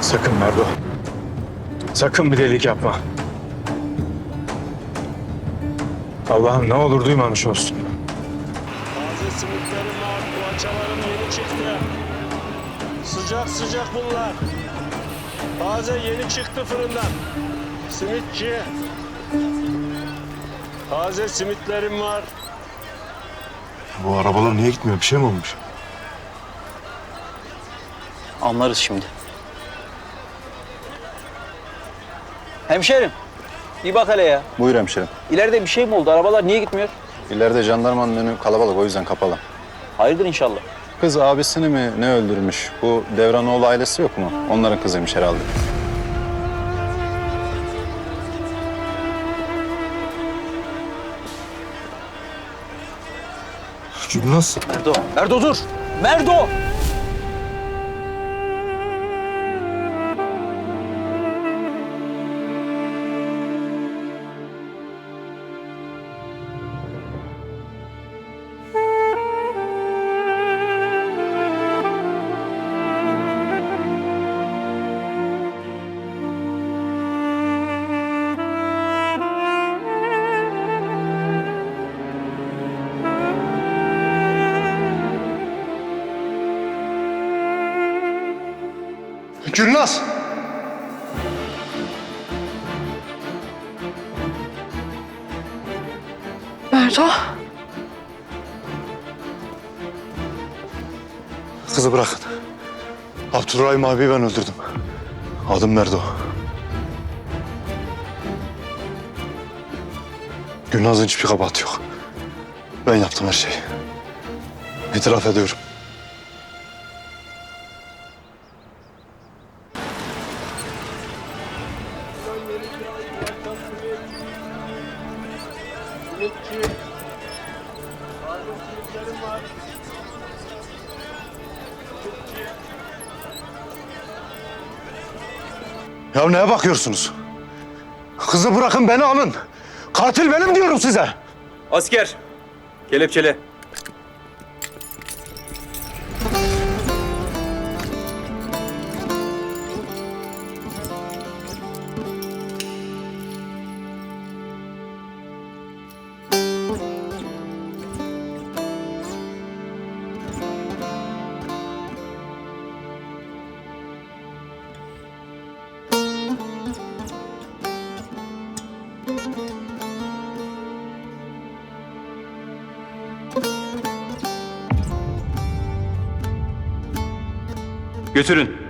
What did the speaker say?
Sakın Merdo. Sakın bir delilik yapma. Allah'ım ne olur duymamış olsun. Taze simitlerim var, poğaçalarım yeni çıktı. Sıcak sıcak bunlar. Taze yeni çıktı fırından. Simitçi. Taze simitlerim var. Bu arabalar niye gitmiyor? Bir şey mi olmuş? Anlarız şimdi. Hemşerim. Bir bak hele ya. Buyur hemşerim. İleride bir şey mi oldu? Arabalar niye gitmiyor? İleride jandarmanın önü kalabalık o yüzden kapalı. Hayırdır inşallah. Kız abisini mi ne öldürmüş? Bu Devranoğlu ailesi yok mu? Onların kızıymış herhalde. Gülnaz. Merdo. Merdo dur. Merdo. Gülnaz. Merdo. Kızı bırakın. Abdurrahim abi ben öldürdüm. Adım Merdo. Gülnaz'ın hiçbir kabahati yok. Ben yaptım her şeyi. İtiraf ediyorum. Ya neye bakıyorsunuz? Kızı bırakın beni alın. Katil benim diyorum size. Asker. Kelepçele. 예술은